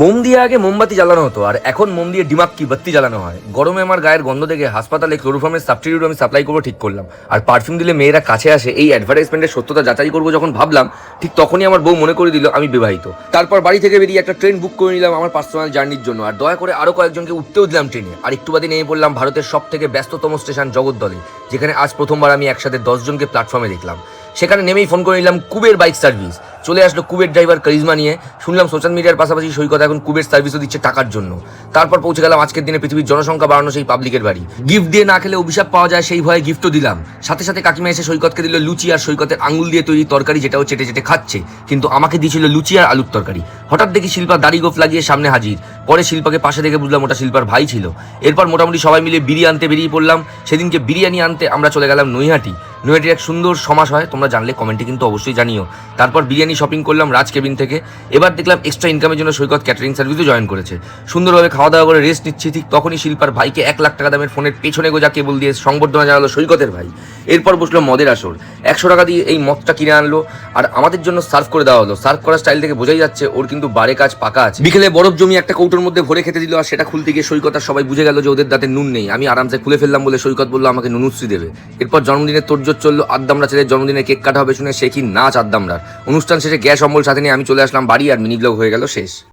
মোম দিয়ে আগে মোমবাতি জ্বালানো হতো, আর এখন মোম দিয়ে ডিমাক কি বাত্তি জ্বালানো হয়? গরমে আমার গায়ের গন্ধ দেখে হাসপাতালে ক্লোরোফর্মের সাবস্টিটিউট আমি সাপ্লাই করব ঠিক করলাম। আর পারফিউম দিলে মেয়েরা কাছে আসে, এই অ্যাডভার্টাইজমেন্টের সত্যতা যাচাই করব যখন ভাবলাম, ঠিক তখনই আমার বউ মনে করে দিল, আমি বিবাহিত। তারপর বাড়ি থেকে বেরিয়ে একটা ট্রেন বুক করে নিলাম আমার পার্সোনাল জার্নির জন্য, আর দয়া করে আরও কয়েকজনকে উঠতেও দিলাম ট্রেনে আর একটু বাদে নেমে পড়লাম ভারতের সব থেকে ব্যস্ততম স্টেশন জগদ্দলে, যেখানে আজ প্রথমবার আমি একসাথে দশজনকে প্ল্যাটফর্মে দেখলাম। সেখানে নেমেই ফোন করে নিলাম কুবের বাইক সার্ভিস চলে আসলো কুবের ড্রাইভার কারিজমা নিয়ে। শুনলাম সোশ্যাল মিডিয়ার পাশাপাশি সৈকত এখন কুবের সার্ভিসও দিচ্ছে টাকার জন্য। তারপর পৌঁছে গেলাম আজকের দিনে পৃথিবীর জনসংখ্যা বাড়ানো সেই পাবলিকের বাড়ি। গিফট দিয়ে না খেলে অভিশাপ পাওয়া যায় সেই ভয়ে গিফটও দিলাম। সাথে সাথে কাকিমা এসে সৈকতকে দিল লুচি আর সৈকতের আঙুল দিয়ে তৈরি তরকারি যেটাও চেটে চেটে খাচ্ছে। কিন্তু আমাকে দিয়েছিল লুচি আর আলুর তরকারি। হঠাৎ দেখি শিল্পা দাড়ি গোফ লাগিয়ে সামনে হাজির। পরে শিল্পাকে পাশে দেখে বুঝলাম ওটা শিল্পার ভাই ছিল। এরপর মোটামুটি সবাই মিলে বিরিয়ানি আনতে বেরিয়ে পড়লাম। সেদিনকে বিরিয়ানি আনতে আমরা চলে গেলাম নৈহাটি। নৈহাটির এক সুন্দর সমাস হয়, তোমরা জানলে, কমেন্টে কিন্তু অবশ্যই জানিও। তারপর বিরিয়ানি শপিং করলাম রাজ কেবিন থেকে। এবার দেখলাম এক্সট্রা ইনকামের জন্য সৈকত ক্যাটারিং সার্ভিসও জয়েন করেছে। সুন্দরভাবে খাওয়া দাওয়া করে রেস্ট নিচ্ছি, ঠিক তখনই শিল্পার ভাইকে এক লাখ টাকা দামের ফোনের পেছনে গোজা কেবল দিয়ে সংবর্ধনা জানালো সৈকতের ভাই। এরপর বসল মদের আসর। একশো টাকা দিয়ে এই মদটা কিনে আনলো আর আমাদের জন্য সার্ভ করে দেওয়া হলো। সার্ভ করার স্টাইল থেকে বোঝাই যাচ্ছে, ওর কিন্তু বারে কাজ পাকা আছে। বিকেলে বরফ জমি একটা কৌটোর মধ্যে ভরে খেতে দিল আর সেটা খুলতে গিয়ে সৈকত আর সবাই বুঝে গেল যে ওদের দাঁতে নুন নেই। আমি আরামসে খুলে ফেললাম বলে সৈকত বলল, আমাকে নুনুশ্রী দেবে। এরপর জন্মদিনের তোরজোর চলল আদ্দামরা ছেলের জন্মদিনে কেক কাটা হবে শুনে সে কি নাচ আদ্দামরার। অনুষ্ঠান শেষে গ্যাস অম্বল সাথে নিয়ে আমি চলে আসলাম বাড়ি আর মিনি ব্লগ হয়ে গেল শেষ।